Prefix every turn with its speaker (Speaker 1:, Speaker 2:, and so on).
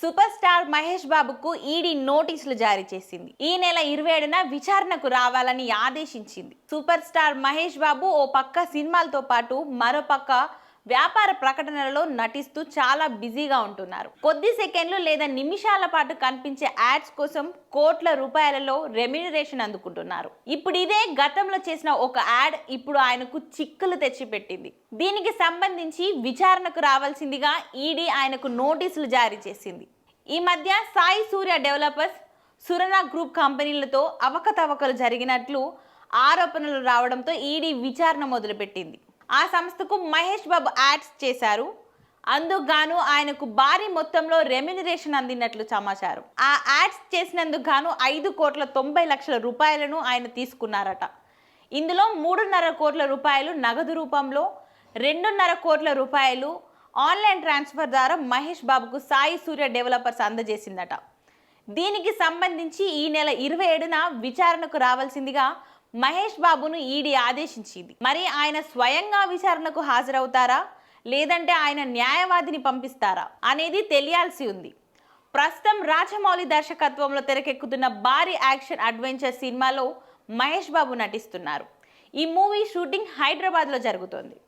Speaker 1: Super star Mahesh బాబుకు ED నోటీసులు జారీ చేసింది. ఈ నెల ఇరవై ఏడున విచారణకు రావాలని ఆదేశించింది. సూపర్ స్టార్ మహేష్ బాబు ఓ పక్క సినిమాలతో పాటు మరో పక్క వ్యాపార ప్రకటనలలో నటిస్తూ చాలా బిజీగా ఉంటున్నారు. కొద్ది సెకండ్లు లేదా నిమిషాల పాటు కనిపించే యాడ్స్ కోసం కోట్ల రూపాయలలో రెమ్యూనరేషన్ అందుకుంటున్నారు. ఇప్పుడు ఇదే గతంలో చేసిన ఒక యాడ్ ఇప్పుడు ఆయనకు చిక్కులు తెచ్చిపెట్టింది. దీనికి సంబంధించి విచారణకు రావాల్సిందిగా ఈడీ ఆయనకు నోటీసులు జారీ చేసింది. ఈ మధ్య సాయి సూర్య డెవలపర్స్ సురన గ్రూప్ కంపెనీలతో అవకతవకలు జరిగినట్లు ఆరోపణలు రావడంతో ఈడీ విచారణ మొదలుపెట్టింది. ఆ సంస్థకు మహేష్ బాబు యాడ్స్ చేశారు. అందుకు ఆయనకు భారీ మొత్తంలో రెమ్యునరేషన్ అందినట్లు సమాచారం. ఆ యాడ్స్ చేసినందుకు గాను ఐదు కోట్ల తొంభై లక్షల రూపాయలను ఆయన తీసుకున్నారట. ఇందులో మూడున్నర కోట్ల రూపాయలు నగదు రూపంలో రెండున్నర కోట్ల రూపాయలు ఆన్లైన్ ట్రాన్స్ఫర్ ద్వారా మహేష్ బాబుకు సాయి సూర్య డెవలపర్స్ అందజేసిందట. దీనికి సంబంధించి ఈ నెల ఇరవై ఏడున విచారణకు రావాల్సిందిగా మహేష్ బాబును ఈడీ ఆదేశించింది. మరి ఆయన స్వయంగా విచారణకు హాజరవుతారా? లేదంటే ఆయన న్యాయవాదిని పంపిస్తారా? అనేది తెలియాల్సి ఉంది. ప్రస్తుతం రాజమౌళి దర్శకత్వంలో తెరకెక్కుతున్న భారీ యాక్షన్ అడ్వెంచర్ సినిమాలో మహేష్ బాబు నటిస్తున్నారు. ఈ మూవీ షూటింగ్ హైదరాబాద్లో జరుగుతోంది.